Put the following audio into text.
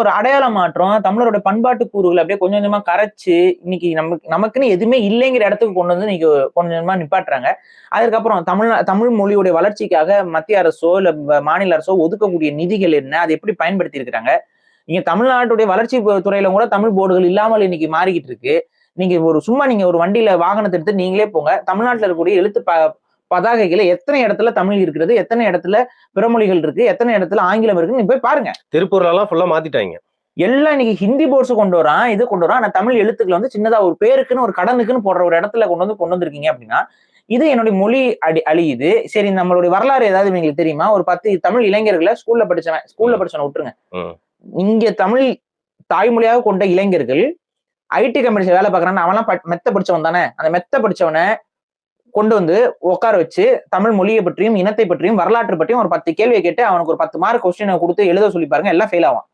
ஒரு அடையாள மாற்றம் தமிழரோட பண்பாட்டு கூறுகளை அப்படியே கொஞ்சம் கொஞ்சமா கரைச்சு இன்னைக்கு நமக்கு நமக்குன்னு எதுவுமே இல்லைங்கிற இடத்துக்கு கொண்டு வந்து இன்னைக்கு கொஞ்சம் கொஞ்சமா நிப்பாட்டுறாங்க. அதுக்கப்புறம் தமிழ் தமிழ் மொழியுடைய வளர்ச்சிக்காக மத்திய அரசோ இல்ல மாநில அரசோ ஒதுக்கக்கூடிய நிதிகள் என்ன? அதை எப்படி பயன்படுத்தி இருக்கிறாங்க நீங்க தமிழ்நாட்டுடைய வளர்ச்சி துறையில கூட தமிழ் போர்டுகள் இல்லாமல் இன்னைக்கு மாறிக்கிட்டு இருக்கு. நீங்க ஒரு சும்மா நீங்க ஒரு வண்டியில வாகனத்தை எடுத்து நீங்களே போங்க. தமிழ்நாட்டில் இருக்கக்கூடிய எழுத்து பதாகைகளை எத்தனை இடத்துல தமிழ் இருக்கிறது எத்தனை இடத்துல பிறமொழிகள் இருக்கு எத்தனை இடத்துல ஆங்கிலம் இருக்குன்னு போய் பாருங்க. திருப்பூர்ல எல்லாம் ஃபுல்லா மாத்திட்டாங்க. எல்லாம் இன்னைக்கு ஹிந்தி போர்ட்ஸ் கொண்டு வரான் இது கொண்டு வரான். ஆனா தமிழ் எழுத்துக்களை வந்து சின்னதா ஒரு பேருக்குன்னு ஒரு கடனுக்குன்னு போடுற ஒரு இடத்துல கொண்டு வந்து கொண்டு வந்திருக்கீங்க அப்படின்னா இது என்னுடைய மொழி அடி அழியுது. சரி நம்மளுடைய வரலாறு ஏதாவது உங்களுக்கு தெரியுமா? ஒரு பத்து தமிழ் இளைஞர்களை ஸ்கூல்ல படிச்சவன் ஸ்கூல்ல படிச்சவன விட்டுருங்க. இங்க தமிழ் தாய்மொழியாக கொண்ட இளைஞர்கள் ஐடி கம்பெனிஸ் வேலை பார்க்கறான்னு அவன்லாம் மெத்த படிச்சவன் தானே. அந்த மெத்த படிச்சவனை கொண்டு வந்து உட்கார வச்சு தமிழ் மொழியை பற்றியும் இனத்தை பற்றியும் வரலாற்று பற்றியும் ஒரு பத்து கேள்வியை கேட்டு அவனுக்கு ஒரு பத்து மார்க் கொஸ்டினை கொடுத்து எழுத சொல்லி பாருங்க எல்லாம் ஃபெயில் ஆவான்.